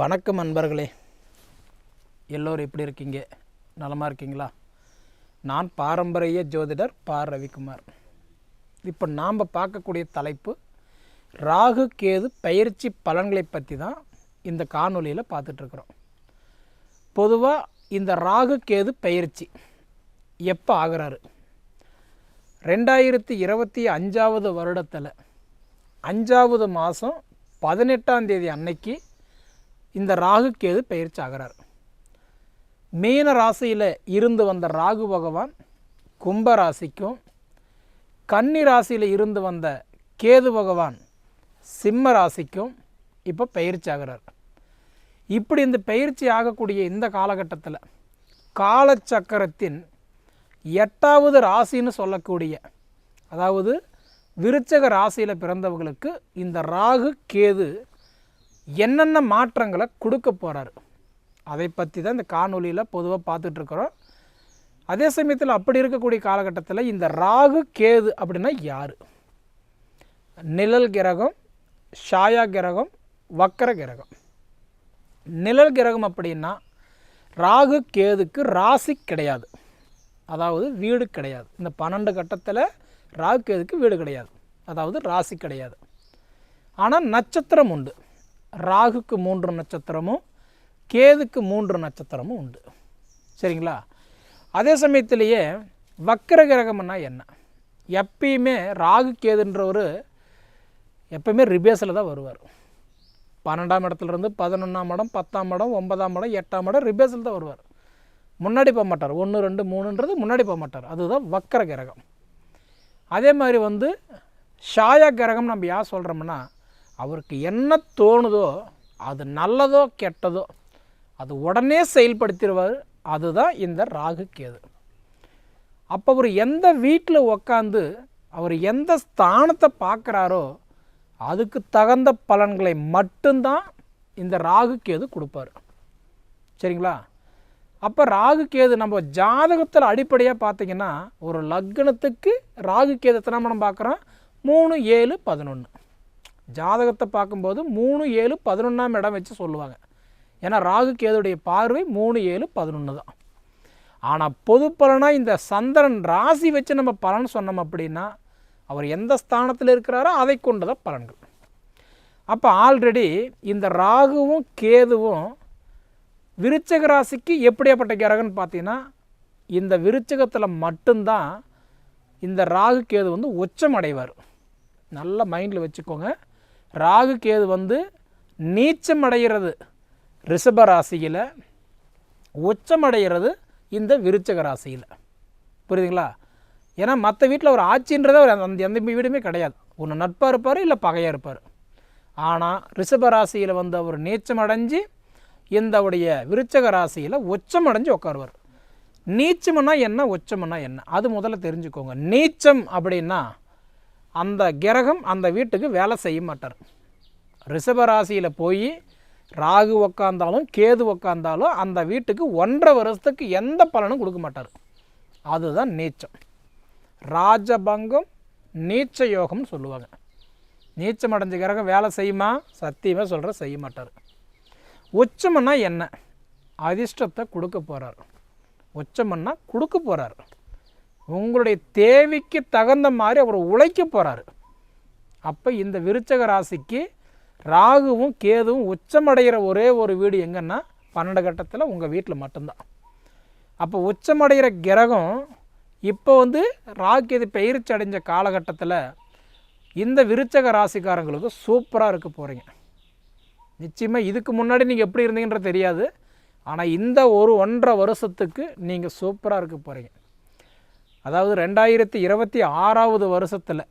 வணக்கம் அன்பர்களே எல்லோரும் எப்படி இருக்கீங்க? நலமாக இருக்கீங்களா? நான் பாரம்பரிய ஜோதிடர் பா. ரவிக்குமார். இப்போ நாம் பார்க்கக்கூடிய தலைப்பு ராகு கேது பயிற்சி பலன்களை பற்றி தான் இந்த காணொளியில் பார்த்துட்ருக்குறோம். பொதுவாக இந்த ராகு கேது பயிற்சி எப்போ ஆகிறாரு? ரெண்டாயிரத்தி இருபத்தி அஞ்சாவது வருடத்தில் அஞ்சாவது மாதம் பதினெட்டாம் தேதி அன்னைக்கு இந்த ராகு கேது பயிற்சி ஆகிறார் மீன ராசியில் இருந்து வந்த ராகு பகவான் கும்ப ராசிக்கும் கன்னி ராசியில் இருந்து வந்த கேது பகவான் சிம்ம ராசிக்கும் இப்போ பயிற்சி ஆகிறார் இப்படி இந்த பயிற்சி ஆகக்கூடிய இந்த காலகட்டத்தில் காலச்சக்கரத்தின் எட்டாவது ராசின்னு சொல்லக்கூடிய அதாவது விருச்சக ராசியில் பிறந்தவர்களுக்கு இந்த ராகு கேது என்னென்ன மாற்றங்களை கொடுக்க போகிறாரு அதை பற்றி தான் இந்த காணொலியில் பொதுவாக பார்த்துட்ருக்குறோம் அதே சமயத்தில் அப்படி இருக்கக்கூடிய காலகட்டத்தில் இந்த ராகு கேது அப்படின்னா யார்? நிழல் கிரகம் ஷாயா கிரகம் வக்கர கிரகம். நிழல் கிரகம் அப்படின்னா ராகு கேதுக்கு ராசி கிடையாது. அதாவது வீடு கிடையாது. இந்த பன்னெண்டு கட்டத்தில் ராகு கேதுக்கு வீடு கிடையாது. அதாவது ராசி கிடையாது. ஆனால் நட்சத்திரம் உண்டு. ராகுக்கு மூன்று நட்சத்திரமும் கேதுக்கு மூன்று நட்சத்திரமும் உண்டு. சரிங்களா? அதே சமயத்திலேயே வக்கர கிரகம்னா என்ன? எப்பயுமே ராகு கேதுன்றவர் எப்பயுமே ரிபேஸில் தான் வருவார். பன்னெண்டாம் இடத்துலேருந்து பதினொன்றாம் இடம் பத்தாம் இடம் ஒன்பதாம் இடம் எட்டாம் இடம் ரிபேஸில் தான் வருவார். முன்னாடி போக மாட்டார். ஒன்று ரெண்டு மூணுன்றது முன்னாடி போக மாட்டார். அதுதான் வக்கர கிரகம் அதே மாதிரி வந்து ஷாயா கிரகம் நம்ம யார் சொல்கிறோம்னா அவருக்கு என்ன தோணுதோ அது நல்லதோ கெட்டதோ அது உடனே செயல்படுத்திடுவார். அதுதான் இந்த ராகு கேது. அப்போ அவர் எந்த வீட்டில் உக்காந்து அவர் எந்த ஸ்தானத்தை பார்க்குறாரோ அதுக்கு தகுந்த பலன்களை மட்டும்தான் இந்த ராகு கேது கொடுப்பார். சரிங்களா? அப்போ ராகு கேது நம்ம ஜாதகத்தில் அடிப்படையாக பார்த்தீங்கன்னா ஒரு லக்னத்துக்கு ராகு கேது எத்தனை மனம் பார்க்குறோம் மூணு ஏழு பதினொன்று ஜாதகத்தை பார்க்கும்போது மூணு ஏழு பதினொன்றாம் இடம் வச்சு சொல்லுவாங்க. ஏன்னா ராகு கேதுடைய பார்வை மூணு ஏழு பதினொன்று தான். ஆனால் பொது பலனாக இந்த சந்திரன் ராசி வச்சு நம்ம பலன் சொன்னோம் அப்படின்னா அவர் எந்த ஸ்தானத்தில் இருக்கிறாரோ அதை கொண்டதான் பலன்கள். அப்போ ஆல்ரெடி இந்த ராகுவும் கேதுவும் விருச்சக ராசிக்கு எப்படியாப்பட்ட கிரகம்னு பார்த்தீங்கன்னா இந்த விருச்சகத்தில் மட்டும்தான் இந்த ராகு கேது வந்து உச்சம் அடைவார். நல்ல மைண்டில் வச்சுக்கோங்க. ராகு கேது வந்து நீச்சம் அடைகிறது ரிஷப ராசியில் உச்சம் அடைகிறது இந்த விருச்சக ராசியில் புரியுதுங்களா? ஏன்னா மற்ற வீட்டில் ஒரு ஆட்சின்றதே ஒரு அந்த எந்த வீடுமே கிடையாது. ஒன்று நட்பாக இருப்பார் இல்லை பகையாக இருப்பார். ஆனால் ரிஷப ராசியில் வந்து அவர் நீச்சம் அடைஞ்சு இந்தவுடைய விருச்சக ராசியில் உச்சம் அடைஞ்சு உட்காருவார் நீச்சம்னா என்ன உச்சம்னா என்ன? அது முதல்ல தெரிஞ்சுக்கோங்க. நீச்சம் அப்படின்னா அந்த கிரகம் அந்த வீட்டுக்கு வேலை செய்ய மாட்டார். ரிஷபராசியில் போய் ராகு உக்காந்தாலும் கேது உக்காந்தாலும் அந்த வீட்டுக்கு ஒன்றரை வருஷத்துக்கு எந்த பலனும் கொடுக்க மாட்டார். அதுதான் நீச்சம். ராஜபங்கம் நீச்ச யோகம்னு சொல்லுவாங்க. நீச்சம் அடைஞ்ச கிரகம் வேலை செய்யுமா? சத்தியமாக சொல்கிற செய்ய மாட்டார். உச்சம்னா என்ன? அதிர்ஷ்டத்தை கொடுக்க போகிறார் உச்சம்னா கொடுக்க போகிறார் உங்களுடைய தேவைக்கு தகுந்த மாதிரி அவர் உழைக்க போகிறாரு அப்போ இந்த விருச்சக ராசிக்கு ராகுவும் கேதுவும் உச்சமடைகிற ஒரே ஒரு வீடு எங்கன்னா பன்னெண்டு கட்டத்தில் உங்கள் வீட்டில் மட்டும்தான். அப்போ உச்சமடைகிற கிரகம் இப்போ வந்து ராகு கேது பயிற்சி அடைஞ்ச காலகட்டத்தில் இந்த விருச்சக ராசிக்காரங்களுக்கு சூப்பராக இருக்க போகிறீங்க நிச்சயமாக இதுக்கு முன்னாடி நீங்கள் எப்படி இருந்தீங்கன்றது தெரியாது. ஆனால் இந்த ஒரு ஒன்றரை வருஷத்துக்கு நீங்கள் சூப்பராக இருக்க போகிறீங்க அதாவது ரெண்டாயிரத்தி இருபத்தி ஆறாவது வருஷத்தில்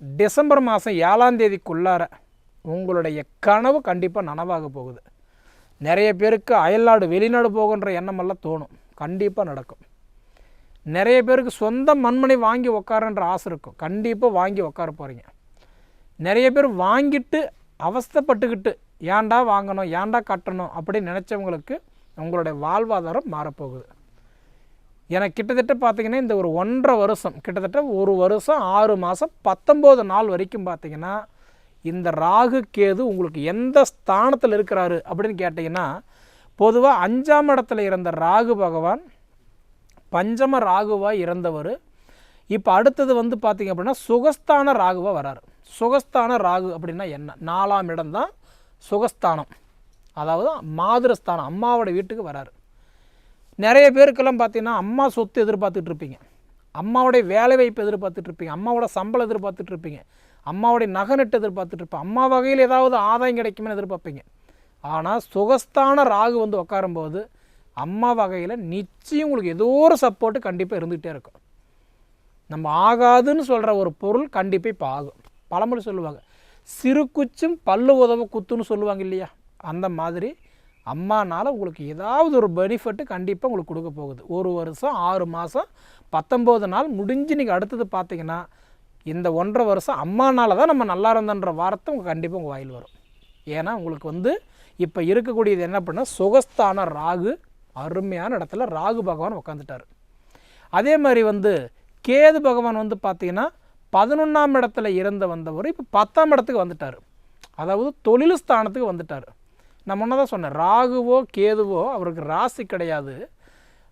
டிசம்பர் மாதம் ஏழாம் தேதிக்குள்ளார உங்களுடைய கனவு கண்டிப்பாக நனவாக போகுது. நிறைய பேருக்கு அயல்நாடு வெளிநாடு போகுன்ற எண்ணமெல்லாம் தோணும். கண்டிப்பாக நடக்கும். நிறைய பேருக்கு சொந்த மண்மனை வாங்கி உக்காரன்ற ஆசை இருக்கும். கண்டிப்பாக வாங்கி உட்கார போகிறீங்க நிறைய பேர் வாங்கிட்டு அவஸ்தைப்பட்டுக்கிட்டு ஏன்டா வாங்கணும் ஏன்டா கட்டணும் அப்படின்னு நினச்சவங்களுக்கு உங்களுடைய வாழ்வாதாரம் மாறப்போகுது. எனக்கு கிட்டத்தட்ட பார்த்தீங்கன்னா இந்த ஒரு ஒன்றரை வருஷம் கிட்டத்தட்ட ஒரு வருஷம் ஆறு மாதம் பத்தொம்போது நாள் வரைக்கும் பார்த்திங்கன்னா இந்த ராகு கேது உங்களுக்கு எந்த ஸ்தானத்தில் இருக்கிறாரு அப்படின்னு கேட்டிங்கன்னா பொதுவாக அஞ்சாம் இடத்துல இருந்த ராகு பகவான் பஞ்சம ராகுவாக இறந்தவர் இப்போ அடுத்தது வந்து பார்த்திங்க அப்படின்னா சுகஸ்தான ராகுவாக வராரு. சுகஸ்தான ராகு அப்படின்னா என்ன? நாலாம் இடம்தான் சுகஸ்தானம். அதாவது மாதிரஸ்தானம் அம்மாவோட வீட்டுக்கு வராரு. நிறைய பேருக்கெல்லாம் பார்த்தீங்கன்னா அம்மா சொத்து எதிர்பார்த்துட்டு இருப்பீங்க. அம்மாவுடைய வேலை வாய்ப்பு எதிர்பார்த்துட்டு இருப்பீங்க. அம்மாவோட சம்பளம் எதிர்பார்த்துட்டு இருப்பீங்க. அம்மாவுடைய நகை நட்டு எதிர்பார்த்துட்டு இருப்பேன் அம்மா வகையில் ஏதாவது ஆதாயம் கிடைக்கும்னு எதிர்பார்ப்பீங்க. ஆனால் சுகஸ்தான ராகு வந்து உட்காரும்போது அம்மா வகையில் நிச்சயம் உங்களுக்கு ஏதோ ஒரு சப்போர்ட்டு கண்டிப்பாக இருந்துகிட்டே இருக்கும். நம்ம ஆகாதுன்னு சொல்கிற ஒரு பொருள் கண்டிப்பாக இப்போ ஆகும். பழமொழி சொல்லுவாங்க சிறு குச்சும் பல்லு உதவ குத்துன்னு சொல்லுவாங்க இல்லையா? அந்த மாதிரி அம்மானால் உங்களுக்கு ஏதாவது ஒரு பெனிஃபிட்டு கண்டிப்பாக உங்களுக்கு கொடுக்க போகுது. ஒரு வருஷம் ஆறு மாதம் பத்தொம்போது நாள் முடிஞ்சு நீங்கள் அடுத்தது பார்த்தீங்கன்னா இந்த ஒன்றரை வருஷம் அம்மானால தான் நம்ம நல்லா இருந்தன்ற வார்த்தை உங்கள் கண்டிப்பாக உங்கள் வாயில் வரும். ஏன்னா உங்களுக்கு வந்து இப்போ இருக்கக்கூடியது என்ன பண்ணால் சுகஸ்தான ராகு அருமையான இடத்துல ராகு பகவான் உட்காந்துட்டார் அதே மாதிரி வந்து கேது பகவான் வந்து பார்த்திங்கன்னா பதினொன்றாம் இடத்துல இருந்து வந்தவர் இப்போ பத்தாம் இடத்துக்கு வந்துட்டார். அதாவது தொழில் ஸ்தானத்துக்கு வந்துட்டார். நான் முன்னதான் சொன்னேன் ராகுவோ கேதுவோ அவருக்கு ராசி கிடையாது.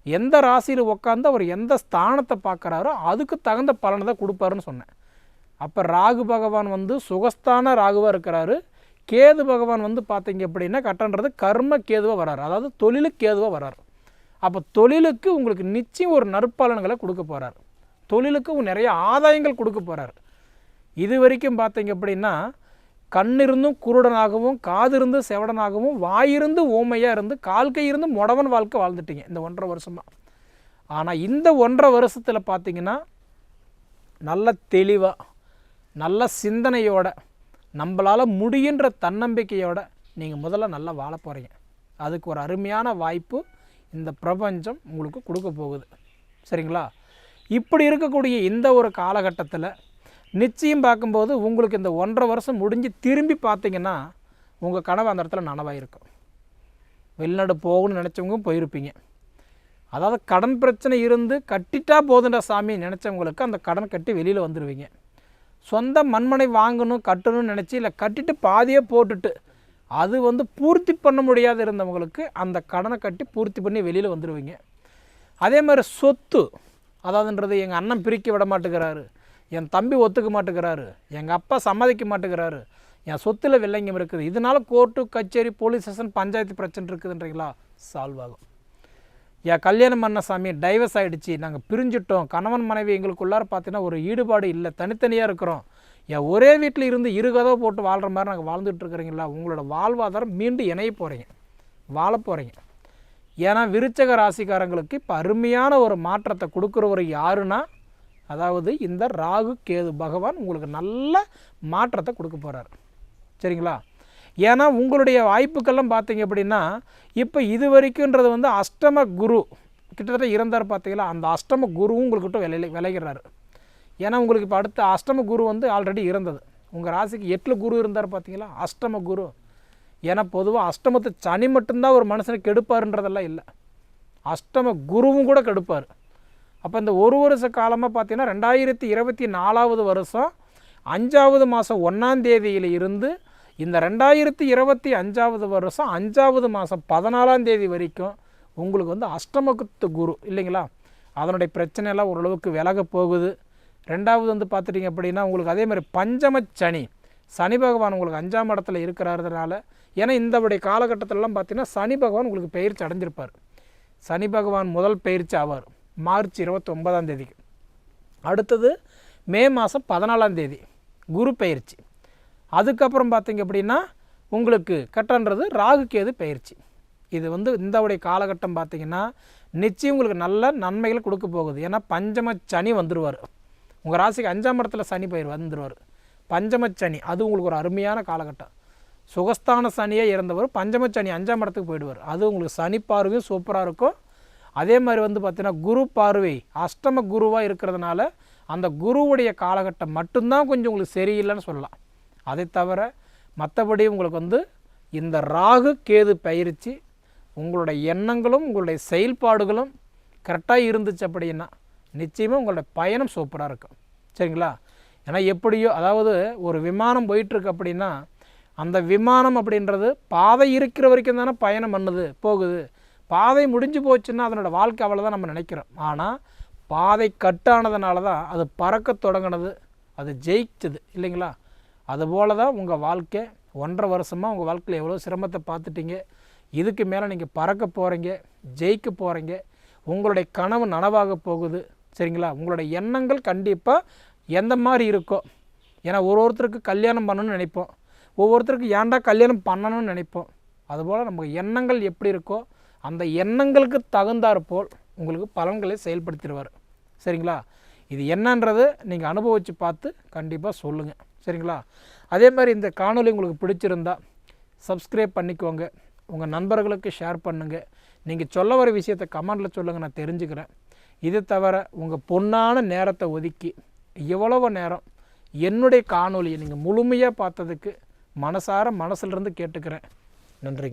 எந்த ராசியில் உட்காந்து அவர் எந்த ஸ்தானத்தை பார்க்குறாரோ அதுக்கு தகுந்த பலனை தான் கொடுப்பாருன்னு சொன்னேன். அப்போ ராகு பகவான் வந்து சுகஸ்தான ராகுவாக இருக்கிறாரு. கேது பகவான் வந்து பார்த்தீங்க அப்படின்னா கட்டன்றது கர்ம கேதுவாக வராரு. அதாவது தொழிலுக்கு கேதுவாக வராரு. அப்போ தொழிலுக்கு உங்களுக்கு நிச்சயம் ஒரு நற்பலன்களை கொடுக்க போகிறார் தொழிலுக்கு நிறைய ஆதாயங்கள் கொடுக்க போகிறார் இது வரைக்கும் பார்த்தீங்க அப்படின்னா கண்ணிருந்தும் குருடனாகவும் காதிருந்து செவடனாகவும் வாயிருந்து ஓமையாக இருந்து கால் கை இருந்து முடவன் வாழ்க்கை வாழ்ந்துட்டீங்க இந்த ஒன்றரை வருஷமாக ஆனால் இந்த ஒன்றரை வருஷத்தில் பார்த்தீங்கன்னா நல்ல தெளிவாக நல்ல சிந்தனையோட நம்மளால் முடியுன்ற தன்னம்பிக்கையோட நீங்கள் முதல்ல நல்லா வாழ போகிறீங்க அதுக்கு ஒரு அருமையான வாய்ப்பு இந்த பிரபஞ்சம் உங்களுக்கு கொடுக்க போகுது. சரிங்களா? இப்படி இருக்கக்கூடிய இந்த ஒரு காலகட்டத்தில் நிச்சயம் பார்க்கும்போது உங்களுக்கு இந்த ஒன்றரை வருஷம் முடிஞ்சு திரும்பி பார்த்தீங்கன்னா உங்கள் கனவு அந்த இடத்துல நனவாயிருக்கும். வெளிநாடு போகணும்னு நினச்சவங்க போயிருப்பீங்க. அதாவது கடன் பிரச்சனை இருந்து கட்டிட்டா போதுன்ற சாமி நினச்சவங்களுக்கு அந்த கடன் கட்டி வெளியில் வந்துடுவீங்க சொந்த மண்மனை வாங்கணும் கட்டணும்னு நினச்சி இல்லை கட்டிட்டு பாதியே போட்டுட்டு அது வந்து பூர்த்தி பண்ண முடியாத இருந்தவங்களுக்கு அந்த கடனை கட்டி பூர்த்தி பண்ணி வெளியில் வந்துடுவீங்க அதே மாதிரி சொத்து அதாவதுன்றது எங்கள் அண்ணன் பிரிக்க விட மாட்டேங்கிறாரு. என் தம்பி ஒத்துக்க மாட்டேங்கிறாரு. எங்கள் அப்பா சம்மதிக்க மாட்டேங்கிறாரு. என் சொத்தில் வில்லங்கம் இருக்குது. இதனால கோர்ட்டு கச்சேரி போலீஸ் ஸ்டேஷன் பஞ்சாயத்து பிரச்சனை இருக்குதுன்றீங்களா? சால்வ் ஆகும். என் கல்யாணம் பண்ண சாமி டைவர்ஸ் ஆகிடுச்சு நாங்கள் பிரிஞ்சிட்டோம். கணவன் மனைவி எங்களுக்குள்ளார பார்த்தீங்கன்னா ஒரு ஈடுபாடு இல்லை. தனித்தனியாக இருக்கிறோம். என் ஒரே வீட்டில் இருந்து இருகதோ போட்டு வாழ்கிற மாதிரி நாங்கள் வாழ்ந்துட்டு இருக்கிறீங்களா? உங்களோட வாழ்வாதாரம் மீண்டும் இணைய போகிறீங்க வாழ போகிறீங்க ஏன்னா விருச்சக ராசிக்காரங்களுக்கு இப்போ அருமையான ஒரு மாற்றத்தை கொடுக்குறவர் யாருன்னா அதாவது இந்த ராகு கேது பகவான் உங்களுக்கு நல்ல மாற்றத்தை கொடுக்க போகிறார் சரிங்களா? ஏன்னா உங்களுடைய வாய்ப்புக்கெல்லாம் பார்த்தீங்க அப்படின்னா இப்போ இது வரைக்கும்ன்றது வந்து அஷ்டம குரு கிட்டத்தட்ட இருந்தார் பார்த்தீங்களா? அந்த அஷ்டம குருவும் உங்கள்கிட்ட விலை விளைகிறாரு. ஏன்னா உங்களுக்கு இப்போ அடுத்த அஷ்டம குரு வந்து ஆல்ரெடி இருந்தது உங்கள் ராசிக்கு எட்டில் குரு இருந்தார் பார்த்தீங்களா? அஷ்டம குரு. ஏன்னா பொதுவாக அஷ்டமத்து சனி மட்டும்தான் ஒரு மனுஷனை கெடுப்பாருன்றதெல்லாம் இல்லை. அஷ்டம குருவும் கூட கெடுப்பார். அப்போ இந்த ஒரு வருஷ காலமாக பார்த்தீங்கன்னா ரெண்டாயிரத்தி இருபத்தி நாலாவது வருஷம் அஞ்சாவது மாதம் ஒன்றாந்தேதியில் இருந்து இந்த ரெண்டாயிரத்தி இருபத்தி அஞ்சாவது வருஷம் அஞ்சாவது மாதம் பதினாலாம் தேதி வரைக்கும் உங்களுக்கு வந்து அஷ்டமகுத்து குரு இல்லைங்களா? அதனுடைய பிரச்சனையெல்லாம் ஓரளவுக்கு விலக போகுது. ரெண்டாவது வந்து பார்த்துட்டிங்க அப்படின்னா உங்களுக்கு அதே மாதிரி பஞ்சம சனி சனி பகவான் உங்களுக்கு அஞ்சாம் இடத்துல இருக்கிறதுனால ஏன்னா இந்தவுடைய காலகட்டத்திலலாம் பார்த்தீங்கன்னா சனி பகவான் உங்களுக்கு பயிற்சி அடைஞ்சிருப்பார். சனி பகவான் முதல் பயிற்சி ஆவார். மார்ச் இருபத்தி ஒன்பதாம் தேதிக்கு. அடுத்தது மே மாதம் பதினாலாம் தேதி குரு பயிற்சி அதுக்கப்புறம் பார்த்தீங்க அப்படின்னா உங்களுக்கு கட்டன்றது ராகு கேது பயிற்சி இது வந்து இந்தவுடைய காலகட்டம் பார்த்தீங்கன்னா நிச்சயம் உங்களுக்கு நல்ல நன்மைகளை கொடுக்க போகுது. ஏன்னா பஞ்சம சனி வந்துடுவார் உங்கள் ராசிக்கு அஞ்சாம் இடத்துல சனி பயிர் வந்துடுவார் பஞ்சம சனி அது உங்களுக்கு ஒரு அருமையான காலகட்டம். சுகஸ்தான சனியே இறந்தவர் பஞ்சம சனி அஞ்சாம் இடத்துக்கு போயிடுவார். அது உங்களுக்கு சனி பார்வையும் சூப்பராக இருக்கும். அதே மாதிரி வந்து பார்த்தீங்கன்னா குரு பார்வை அஷ்டம குருவாக இருக்கிறதுனால அந்த குருவுடைய காலகட்டம் மட்டும்தான் கொஞ்சம் உங்களுக்கு சரியில்லைன்னு சொல்லலாம். அதை தவிர மற்றபடி உங்களுக்கு வந்து இந்த ராகு கேது பயிற்சி உங்களுடைய எண்ணங்களும் உங்களுடைய செயல்பாடுகளும் கரெக்டாக இருந்துச்சு அப்படின்னா நிச்சயமாக உங்களுடைய பயணம் சூப்பராக இருக்கும். சரிங்களா? ஏன்னா எப்படியோ அதாவது ஒரு விமானம் போயிட்டுருக்கு அப்படின்னா அந்த விமானம் அப்படின்றது பாதை இருக்கிற வரைக்கும் தானே பயணம் பண்ணுது போகுது. பாதை முடிஞ்சு போச்சுன்னா அதனோட வாழ்க்கை அவ்வளோதான் நம்ம நினைக்கிறோம். ஆனால் பாதை கட்டானதுனால தான் அது பறக்க தொடங்கினது அது ஜெயிச்சது இல்லைங்களா? அதுபோல தான் உங்கள் வாழ்க்கை. ஒன்றரை வருஷமாக உங்கள் வாழ்க்கையில் எவ்வளோ சிரமத்தை பார்த்துட்டீங்க. இதுக்கு மேலே நீங்கள் பறக்க போகிறீங்க ஜெயிக்க போகிறீங்க உங்களுடைய கனவு நனவாக போகுது சரிங்களா? உங்களுடைய எண்ணங்கள் கண்டிப்பாக எந்த மாதிரி இருக்கோ ஏன்னா ஒரு ஒருத்தருக்கு கல்யாணம் பண்ணணும்னு நினைப்போம். ஒவ்வொருத்தருக்கு ஏன்டா கல்யாணம் பண்ணணும்னு நினைப்போம். அதுபோல் நம்ம எண்ணங்கள் எப்படி இருக்கோ அந்த எண்ணங்களுக்கு தகுந்தாற் போல் உங்களுக்கு பலன்களை செயல்படுத்திடுவார். சரிங்களா? இது என்னன்றது நீங்கள் அனுபவித்து பார்த்து கண்டிப்பாக சொல்லுங்கள் சரிங்களா? அதே மாதிரி இந்த காணொலி உங்களுக்கு பிடிச்சிருந்தா சப்ஸ்கிரைப் பண்ணிக்கோங்க. உங்கள் நண்பர்களுக்கு ஷேர் பண்ணுங்கள் நீங்கள் சொல்ல வர விஷயத்தை கமெண்டில் சொல்லுங்கள் நான் தெரிஞ்சுக்கிறேன். இது தவிர உங்கள் பொன்னான நேரத்தை ஒதுக்கி எவ்வளவு நேரம் என்னுடைய காணொலியை நீங்கள் முழுமையாக பார்த்ததுக்கு மனசார மனசுலேருந்து கேட்டுக்கிறேன். நன்றிங்க.